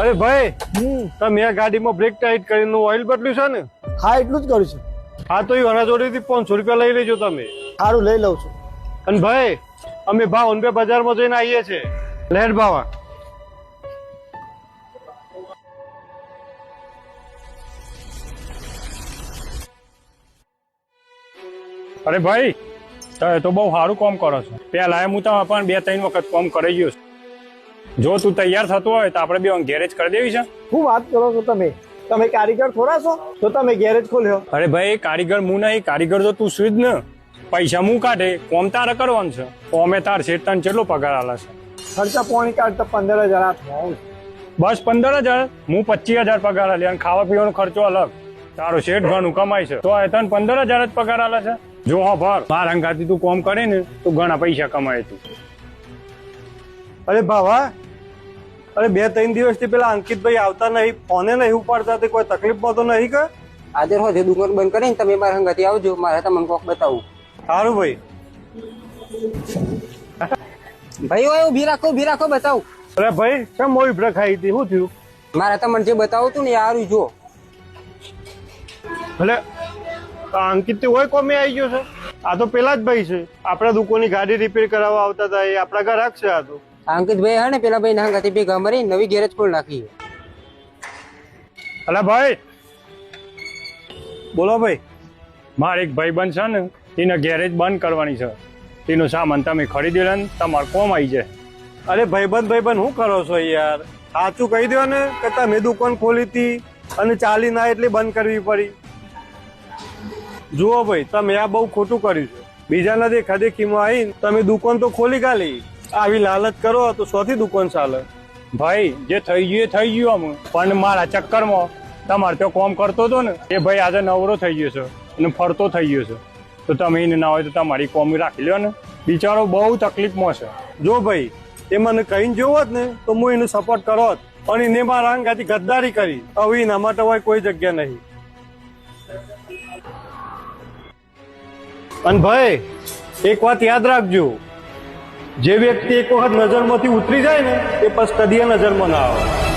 અરે ભાઈ હમ તમે આ ગાડીમાં બ્રેક ટાઈટ કરીને ઓઇલ બદલ્યું છે ને? હા એટલું જ કર્યું છે. હા તો એ વના જોડેથી પાંચસો રૂપિયા લઈ લેજો તમે. સારું લઈ લઉં છું. અને ભાઈ અમે ભાવ ઓનપે બજારમાં જઈને આવીએ છીએ. લેડ ભાવા. અરે ભાઈ તો બહુ સારું કામ કરો છો. પેલા હું તમે પણ બે ત્રણ વખત કામ કરી ગયો છું. જો તું તૈયાર થતો હોય તો આપણે બે ગેરેજ કરી દેવી છે. શું વાત કરો છો તમે? તમે કારીગર થોડા છો? તો તમે ગેરેજ ખોલ્યો. અરે ભાઈ કારીગર હું નહીં. કારીગર તો તું છું જ ને. પૈસા હું કાઢે. કોમ તારે કરવાનું છે? કોમે તાર શેઠ કેટલો પગાર આલે છે? ખર્ચા પોણી કાઢતા પંદર હજાર આવું બસ પંદર હજાર? હું પચીસ હજાર પગાર આલે. અને ખાવા પીવાનો ખર્ચો અલગ. તારો શેઠ ઘણું કમાય છે. તો એ તને પંદર હજાર જ પગાર આલે છે? જો હા ભર. બાર અંગાથી તું કોમ કરે ને તું ઘણા પૈસા કમાય તું. અરે ભાવા અરે બે ત્રણ દિવસથી પેલા અંકિતભાઈ આવતા નહીં ફોને નહીં ઉપાડતા તે કોઈ તકલીફમાં તો નહીં કે? આજે રોજે દુકાન બંધ કરીને તમે મારા હંગાથી આવજો મારે તમને કોક બતાવું. સારું ભાઈ. ભાઈ હોય ઊભી રાખો ઊભી રાખો બતાવું. અરે ભાઈ કેમ મોઈ બ્રેક ખાઈ હતી? શું થયું? મારે તમને જે બતાવું તું ને હારું જો ભલે અંકિત તે હોય કોમે આવી ગયો છે? આ તો પેલા જ ભાઈ છે. આપણા દુકાનની ગાડી રિપેર કરાવવા આવતા હતા એ આપણા ઘર છે આ તો. અંકિતભાઈ હા ને પેલા ભાઈ ના હંગાથી ભેગા મરી નવી ગેરેજ ખોલ નાખી. અલા ભાઈ. બોલો ભાઈ. મારે એક ભાઈ બંધ છે ને એને ગેરેજ બંધ કરવાની છે. તેનો સામાન તમે ખરીદી લે ને તમારે કોમ આવી જાય. અરે ભાઈબંધ ભાઈબંધ શું કરો છો યાર? સાચું કહી દો ને કે તમે દુકાન ખોલી હતી અને ચાલી ના એટલે બંધ કરવી પડી. જુઓ ભાઈ તમે આ બહુ ખોટું કર્યું છે. બીજાના દેખા દેખીમાં આવીને તમે દુકાન તો ખોલી ગાલી. આવી લાલચ કરો તો સોથી દુકાન ચાલે. ભાઈ, જે થઈ ગયું એ થઈ ગયું આમ. પણ મારા ચક્કરમાં તમારે તો કોમ કરતો હતો ને એ ભાઈ આજે નવરો થઈ ગયો છે અને ફરતો થઈ ગયો છે. તો તમે એને ના હોય તો તમારી કોમ રાખી લો ને. બિચારો બહુ તકલીફમાં છે. જો ભાઈ, એ મને કહીને જોવો ને, તો હું એને સપોર્ટ કરો પણ એને મારા અંગાથી ગદ્દારી કરી. હવે એના માટે હોય કોઈ જગ્યા નહીં. અને ભાઈ, એક વાત યાદ રાખજો. જે વ્યક્તિ એક વખત નજરમાંથી ઉતરી જાય ને એ પછી કદી નજરમાં ના આવે.